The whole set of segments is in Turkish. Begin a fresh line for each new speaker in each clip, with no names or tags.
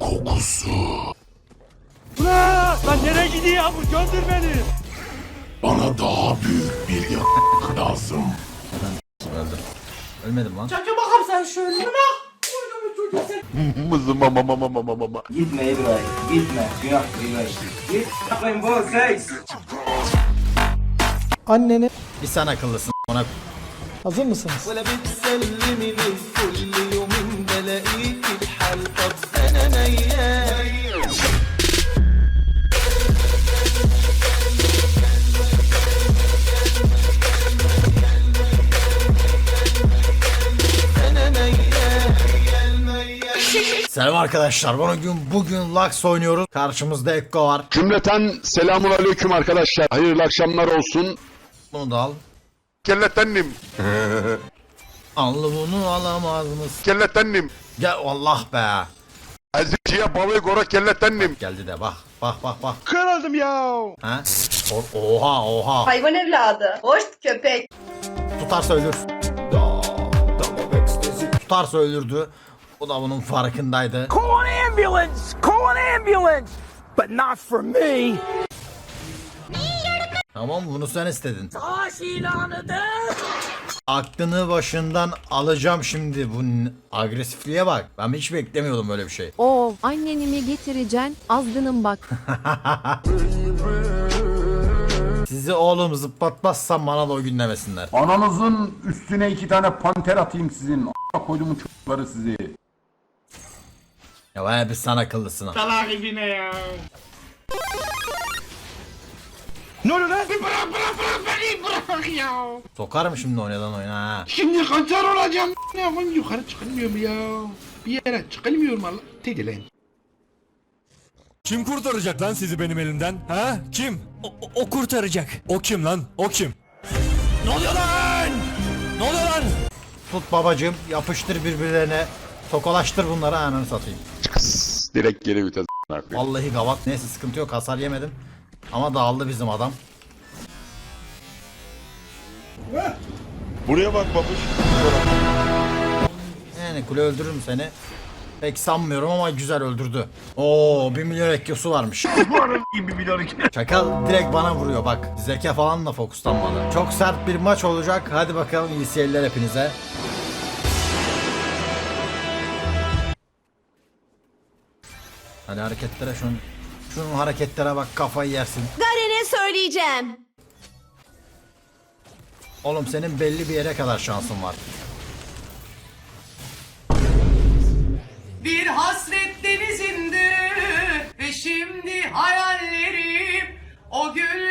kokusu.
Ulan lan nereye gidiyor bu? Göndür beni.
Bana daha büyük bir yakıt lazım.
Öldüm. Ölmedim lan.
Mızıma mama mama mama mama.
Gitme İbrahim, gitme. Günah İbrahim. Git. Yapmayın bu seks.
Annene
Bir sen akıllısın. Ona
Hazır mısınız?
Selam arkadaşlar. Bugün bugün Lux oynuyoruz. Karşımızda Ekko var.
Cümleten selamun aleyküm arkadaşlar. Hayırlı akşamlar olsun.
Bunu da al.
Kelletennim.
Allı bunu alamaz mısın?
Kelletennim.
Gel Allah be.
Eziciye balığı gora kelletennim.
Geldi de bak. Bak bak bak.
Kırıldım ya.
Ha? O- oha oha.
Hayvan evladı. Hoş köpek.
Tutarsa ölür. Tutarsa ölürdü. O da bunun farkındaydı.
Call an ambulance. Call an ambulance. But not for me.
Tamam bunu sen istedin.
Savaş ilanıdır.
Aklını başından alacağım şimdi. Bu n- agresifliğe bak. Ben hiç beklemiyordum böyle bir şey.
Oo, anneni mi getireceksin? Azgınım bak.
Sizi oğlum zıplatmazsam bana da o gün demesinler.
Ananızın üstüne iki tane panter atayım sizin. A** koydumun çocukları sizi.
Ya baya bir sen akıllısın ha.
Ne oluyor lan? Bırak bırak bırak beni bırak ya.
Sokarım şimdi oynadan oyuna ha.
Şimdi kanser olacağım. Ne yapayım yukarı çıkılmıyor mu ya? Bir yere çıkılmıyor mu Allah? Dedi lan.
Kim kurtaracak lan sizi benim elimden? Ha? Kim? O, o kurtaracak. O kim lan? O kim? Ne oluyor lan? Ne oluyor lan?
Tut babacığım yapıştır birbirlerine. Tokalaştır bunları ananı satayım.
Direkt geri vites.
Vallahi gavat neyse sıkıntı yok hasar yemedim. Ama dağıldı bizim adam.
Buraya bak babuş.
Yani kule öldürür mü seni? Pek sanmıyorum ama güzel öldürdü. Oo 1 milyon ekyosu varmış. Çakal direkt bana vuruyor bak. Zeka falan da fokuslanmadı. Çok sert bir maç olacak. Hadi bakalım iyi seyirler hepinize. Hadi hareketlere şunun şunun hareketlere bak kafayı yersin.
Garen'e söyleyeceğim.
Oğlum senin belli bir yere kadar şansın var.
Bir hasret denizinde ve şimdi hayallerim o izinde.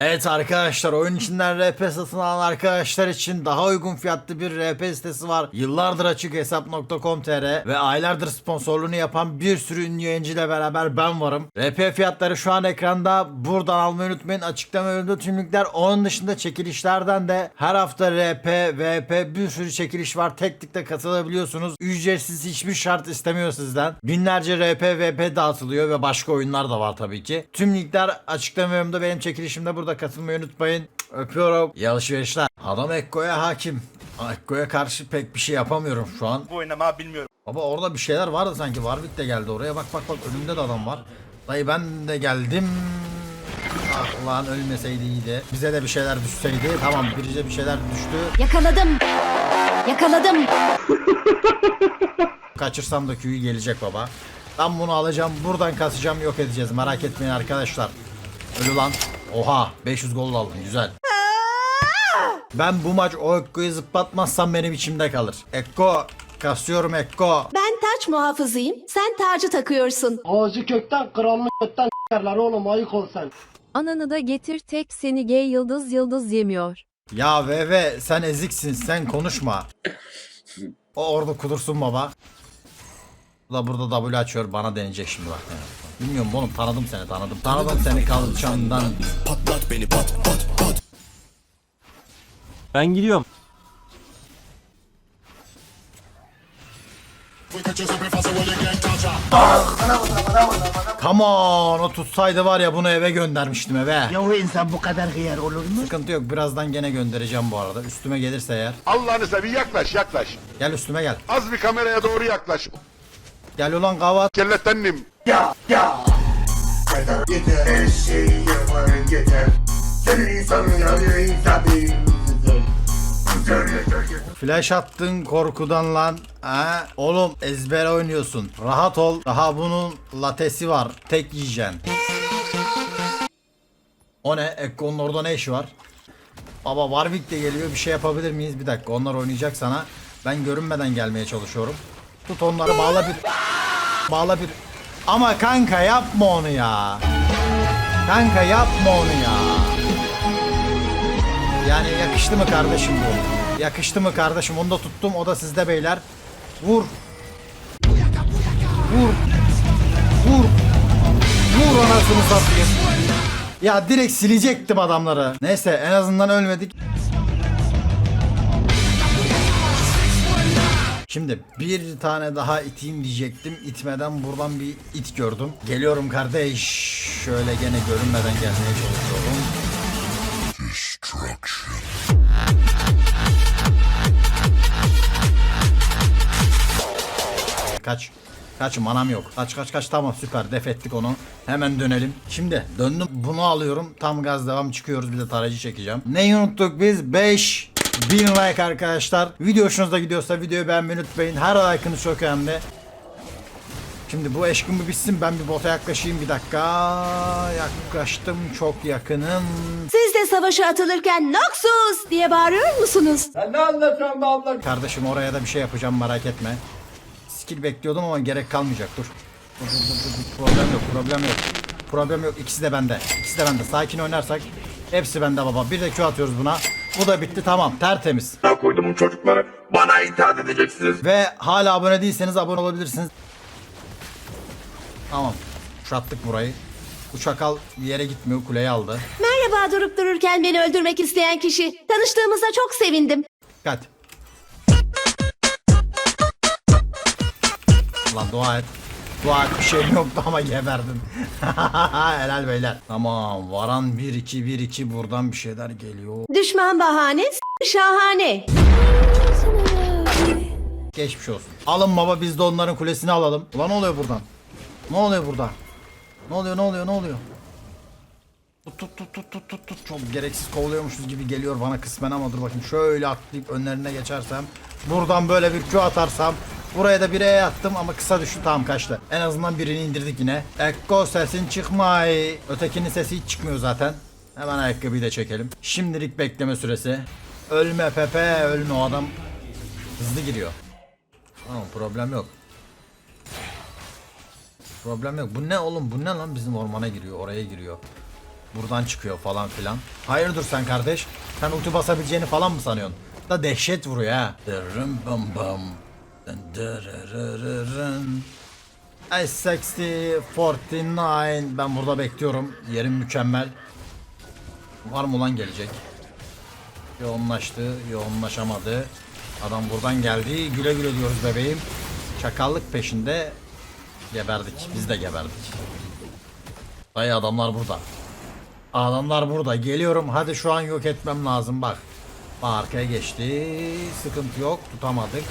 Evet arkadaşlar oyun içinden RP satın alan arkadaşlar için daha uygun fiyatlı bir RP sitesi var. Yıllardır açık hesap.com.tr ve aylardır sponsorluğunu yapan bir sürü ünlü yayıncı ile beraber ben varım. RP fiyatları şu an ekranda. Buradan almayı unutmayın. Açıklama bölümünde tüm linkler. Onun dışında çekilişlerden de her hafta RP, VP bir sürü çekiliş var. Tek tıkla katılabiliyorsunuz. Ücretsiz hiçbir şart istemiyor sizden. Binlerce RP, VP dağıtılıyor ve başka oyunlar da var tabii ki. Tüm linkler açıklama bölümünde benim çekilişimde burada katılmayı unutmayın. Öpüyorum. İyi alışverişler. Adam Ekko'ya hakim. Ekko'ya karşı pek bir şey yapamıyorum şu an.
Bu oynama bilmiyorum.
Baba orada bir şeyler vardı sanki. Warwick de geldi oraya. Bak bak bak önümde de adam var. Dayı ben de geldim. Ah lan ölmeseydi iyiydi. Bize de bir şeyler düşseydi. Tamam bize bir şeyler düştü.
Yakaladım. Yakaladım.
Kaçırsam da Q'yu gelecek baba. Ben bunu alacağım. Buradan kasacağım. Yok edeceğiz. Merak etmeyin arkadaşlar. Ölü lan. Oha 500 gol aldım. Güzel. Ben bu maç o Ekko'yu zıplatmazsam benim içimde kalır. Ekko kasıyorum Ekko.
Ben taç muhafızıyım. Sen tacı takıyorsun.
Ağacı kökten kralını gökten s**erler oğlum ayık ol sen.
Ananı da getir tek seni gay yıldız yıldız yemiyor.
Ya VV sen eziksin sen konuşma. O orada kudursun baba. Bu da burada W açıyor bana deneyecek şimdi bak. Bilmiyorum oğlum tanıdım seni tanıdım. Tanıdım seni kalçandan.
Patlat beni pat pat pat.
Ben gidiyorum.
Come on o tutsaydı var ya bunu eve göndermiştim eve.
Ya insan bu kadar hıyar olur mu?
Sıkıntı yok birazdan gene göndereceğim bu arada. Üstüme gelirse eğer.
Allah'ını seveyim yaklaş yaklaş.
Gel üstüme gel.
Az bir kameraya doğru yaklaş.
Gel ulan kavat.
Kellettendim.
Yeter eşeği yaparın yeter Senin insanın yanıyor insan
Flash attın korkudan lan. Ha? Oğlum ezber oynuyorsun. Rahat ol. Daha bunun latesi var. Tek yiyeceksin. O ne? Ekko'nun orada ne işi var? Baba Warwick de geliyor. Bir şey yapabilir miyiz? Bir dakika. Onlar oynayacak sana. Ben görünmeden gelmeye çalışıyorum. Tut onları bağla bir. Bağla bir. Ama kanka yapma onu ya. Kanka yapma onu ya. Yani yakıştı mı kardeşim bu? Yakıştı mı kardeşim? Onu da tuttum. O da sizde beyler. Vur. Vur. Vur. Vur anasını satayım. Ya direkt silecektim adamları. Neyse en azından ölmedik. Şimdi bir tane daha iteyim diyecektim. İtmeden buradan bir it gördüm. Geliyorum kardeş. Şöyle gene görünmeden gelmeye çalışıyorum. Kaç. Kaç manam yok. Kaç kaç kaç tamam süper def ettik onu. Hemen dönelim. Şimdi döndüm bunu alıyorum. Tam gaz devam çıkıyoruz bir de tarayıcı çekeceğim. Neyi unuttuk biz? 5 bin like arkadaşlar. Video hoşunuza gidiyorsa videoyu beğenmeyi unutmayın. Her like'ınız çok önemli. Şimdi bu eşkim bir bitsin ben bir bota yaklaşayım bir dakika. Yaklaştım çok yakınım.
Siz de savaşa atılırken Noxus diye bağırıyor musunuz?
Kardeşim oraya da bir şey yapacağım merak etme. Skill bekliyordum ama gerek kalmayacak dur. Dur, dur, dur, dur, dur. Problem yok problem yok. Problem yok ikisi de bende. İkisi de bende. Sakin oynarsak hepsi bende baba. Bir de Q atıyoruz buna. Bu da bitti tamam tertemiz.
Koydum çocukları. Bana itaat edeceksiniz.
Ve hala abone değilseniz abone olabilirsiniz. Tamam. Kuşattık burayı. Bu çakal bir yere gitmiyor kuleyi aldı.
Merhaba durup dururken beni öldürmek isteyen kişi. Tanıştığımıza çok sevindim.
Dikkat. Lan dua et. Et bir şey yoktu ama geberdin. Helal beyler. Tamam varan 1-2-1-2 buradan bir şeyler geliyor.
Düşman bahane, s- şahane.
Geçmiş olsun. Alın baba biz de onların kulesini alalım. Ulan ne oluyor buradan? Ne oluyor burada? Ne oluyor ne oluyor ne oluyor? Tut tut tut tut tut tut tut. Çok gereksiz kovalıyormuşuz gibi geliyor bana kısmen ama dur bakayım şöyle atlayıp önlerine geçersem. Buradan böyle bir Q atarsam. Buraya da bir E attım ama kısa düştü tamam kaçtı. En azından birini indirdik yine. Ekko sesin çıkmay. Ötekinin sesi hiç çıkmıyor zaten. Hemen ayakkabıyı da çekelim. Şimdilik bekleme süresi. Ölme Pepe ölme o adam. Hızlı giriyor. Tamam problem yok. Problem yok. Bu ne oğlum? Bu ne lan? Bizim ormana giriyor, oraya giriyor. Buradan çıkıyor falan filan. Hayırdır sen kardeş? Sen ulti basabileceğini falan mı sanıyorsun? Da dehşet vuruyor ha. Dırım bam bam. Dın dırırırırın. S60 49 ben burada bekliyorum. Yerim mükemmel. Var mı lan gelecek? Yoğunlaştı, yoğunlaşamadı. Adam buradan geldi. Güle güle diyoruz bebeğim. Çakallık peşinde geberdik. Biz de geberdik. Dayı adamlar burada. Adamlar burada. Geliyorum. Hadi şu an yok etmem lazım bak. Arkaya geçti. Sıkıntı yok. Tutamadık.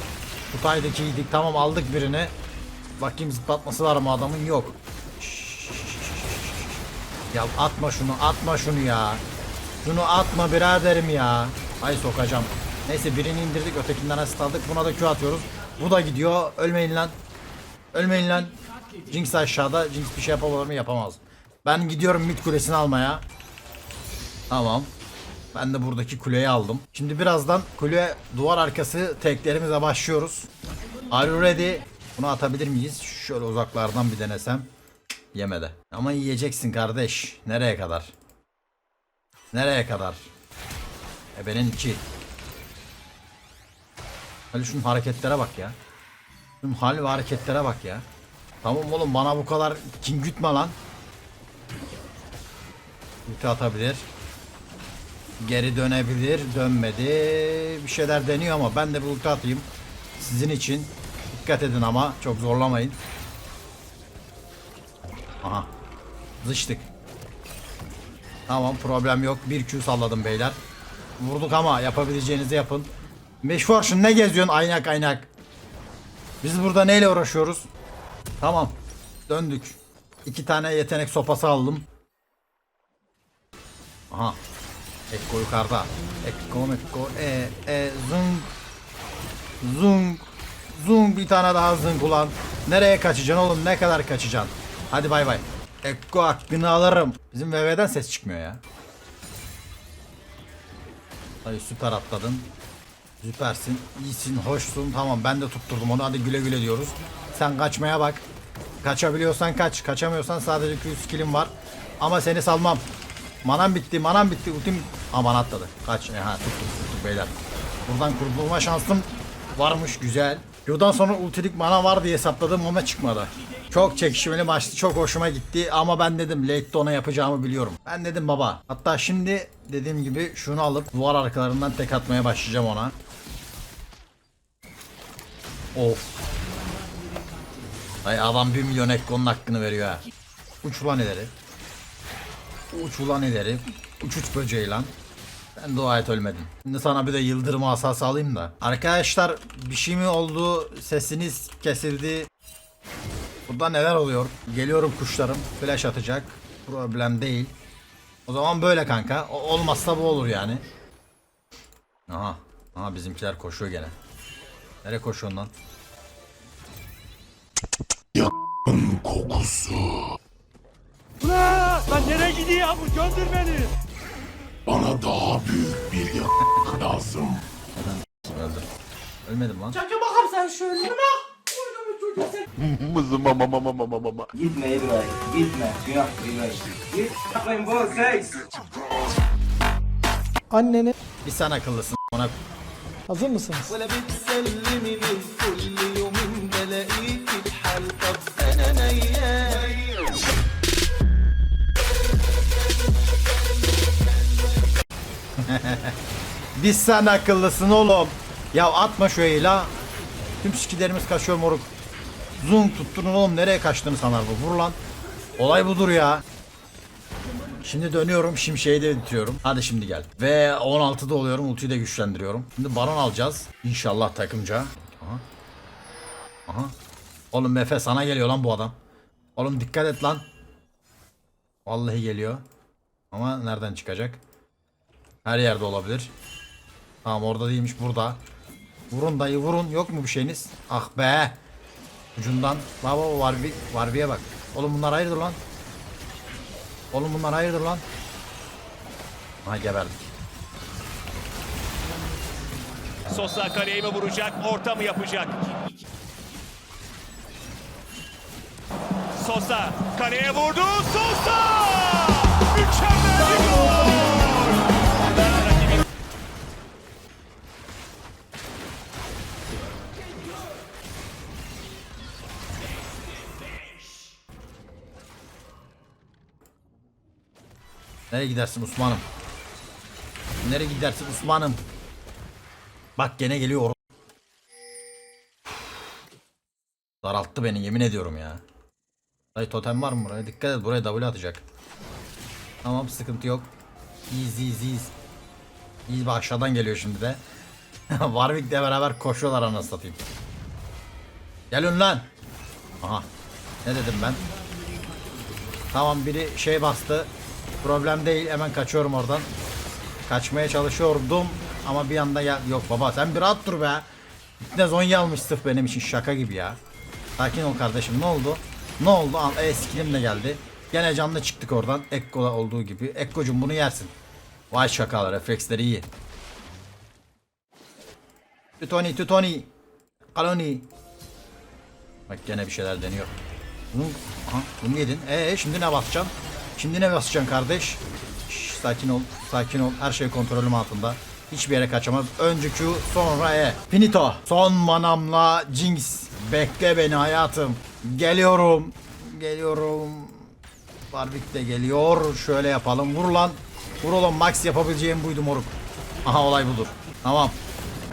Tutaydık iyiydik. Tamam aldık birini. Bakayım zıplatması var mı adamın? Yok. Ya atma şunu, atma şunu ya. Şunu atma biraderim ya. Ay sokacağım. Neyse birini indirdik, ötekinden asist aldık. Buna da Q atıyoruz. Bu da gidiyor. Ölmeyin lan. Ölmeyin lan. Jinx aşağıda. Jinx bir şey yapabilir mi? Yapamaz. Ben gidiyorum mid kulesini almaya. Tamam. Ben de buradaki kuleyi aldım. Şimdi birazdan kule duvar arkası teklerimize başlıyoruz. Are you ready? Bunu atabilir miyiz? Şöyle uzaklardan bir denesem. Yemedi. Ama yiyeceksin kardeş. Nereye kadar? Nereye kadar? Ebenin iki. Hadi şunun hareketlere bak ya. Şunun hal ve hareketlere bak ya. Tamam oğlum bana bu kadar kin gütme lan. Ulti atabilir. Geri dönebilir. Dönmedi. Bir şeyler deniyor ama ben de bir ulti atayım. Sizin için. Dikkat edin ama. Çok zorlamayın. Aha. Zıştık. Tamam problem yok. Bir Q salladım beyler. Vurduk ama yapabileceğinizi yapın. Meşforşun ne geziyorsun aynak aynak. Biz burada neyle uğraşıyoruz? Tamam. Döndük. İki tane yetenek sopası aldım. Aha. Ekko yukarıda. Ekko Ekko e e zung zung zung bir tane daha zung ulan. Nereye kaçacaksın oğlum ne kadar kaçacaksın? Hadi bay bay. Ekko hakkını alırım. Bizim VV'den ses çıkmıyor ya. Dayı süper atladın. Süpersin, iyisin, hoşsun. Tamam ben de tutturdum onu. Hadi güle güle diyoruz. Sen kaçmaya bak. Kaçabiliyorsan kaç. Kaçamıyorsan sadece Q skill'im var. Ama seni salmam. Manam bitti, manam bitti. Ultim aman atladı. Kaç. E, ha tuttuk, tuttuk beyler. Buradan kurtulma şansım varmış güzel. Q'dan sonra ultilik mana var diye hesapladım ama çıkmadı. Çok çekişmeli maçtı. Çok hoşuma gitti ama ben dedim late'de ona yapacağımı biliyorum. Ben dedim baba. Hatta şimdi dediğim gibi şunu alıp duvar arkalarından tek atmaya başlayacağım ona. Of. Ay adam 1 milyon ekkonun hakkını veriyor ha. Uç ulan ileri. Uç ulan ileri. Uç böceği lan. Ben dua et ölmedin. Şimdi sana bir de yıldırım asası alayım da. Arkadaşlar bir şey mi oldu? Sesiniz kesildi. Burada neler oluyor? Geliyorum kuşlarım. Flash atacak. Problem değil. O zaman böyle kanka. O- olmazsa bu olur yani. Aha. Aha bizimkiler koşuyor gene. Nereye koşuyorsun lan?
Yakın kokusu.
Lan nereye gidiyor bu? Göndür beni.
Bana daha büyük bir yak lazım.
Öldüm. Ölmedim lan.
Gitme İbrahim. Gitme. Günah İbrahim. Git. Rainbow Six.
Annene
Bir sen akıllısın. Ona
hazır mısınız?
Biz sen akıllısın oğlum. Ya atma şu la. Tüm skilerimiz kaçıyor moruk. Zoom tutturun oğlum nereye kaçtığını sanar bu. Vur lan. Olay budur ya. Şimdi dönüyorum şimşeği de bitiriyorum. Hadi şimdi gel. Ve 16'da oluyorum ultiyi de güçlendiriyorum. Şimdi baron alacağız. İnşallah takımca. Aha. Aha. Oğlum Mefe sana geliyor lan bu adam. Oğlum dikkat et lan. Vallahi geliyor. Ama nereden çıkacak? Her yerde olabilir. Tamam orada değilmiş burada. Vurun dayı vurun. Yok mu bir şeyiniz? Ah be. Ucundan. Baba Varbi, Varbi'ye bak. Oğlum bunlar hayırdır lan? Oğlum bunlar hayırdır lan? Ha geberdik.
Sosa kaleye mi vuracak? Orta mı yapacak? Sosa kaleye vurdu. Sosa! Mükemmel
Nereye gidersin Osman'ım? Nereye gidersin Osman'ım? Bak gene geliyor. or- Daralttı beni yemin ediyorum ya. Dayı totem var mı buraya? Dikkat et buraya W atacak. Tamam sıkıntı yok. Easy easy easy. İyi bak aşağıdan geliyor şimdi de. Warwick'le beraber koşuyorlar anasını satayım. Gelin lan. Aha. Ne dedim ben? Tamam biri şey bastı. Problem değil hemen kaçıyorum oradan. Kaçmaya çalışıyordum ama bir anda gel. Yok baba sen bir rahat dur be. Ne Zonya almış sırf benim için şaka gibi ya. Sakin ol kardeşim ne oldu? Ne oldu? Al e skillim de geldi. Gene canlı çıktık oradan. Ekko'da olduğu gibi. Ekko'cum bunu yersin. Vay şakalar refleksleri iyi. Tutoni tutoni. Kaloni. Bak gene bir şeyler deniyor. Bunu, aha, bunu yedin. Ee şimdi ne basacaksın? Şimdi ne basacaksın kardeş? Şş, sakin ol, sakin ol. Her şey kontrolüm altında. Hiçbir yere kaçamaz. Önce Q, sonra E. Finito. Son manamla Jinx. Bekle beni hayatım. Geliyorum. Geliyorum. Barbik de geliyor. Şöyle yapalım. Vur lan. Vur oğlum. Max yapabileceğim buydu moruk. Aha olay budur. Tamam.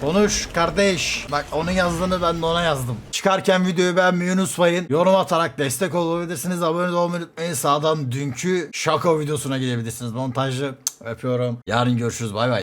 Konuş kardeş. Bak onun yazdığını ben de ona yazdım. Çıkarken videoyu beğenmeyi unutmayın. Yorum atarak destek olabilirsiniz. Abone olmayı unutmayın. Sağdan dünkü şaka videosuna gidebilirsiniz. Montajı öpüyorum. Yarın görüşürüz. Bay bay.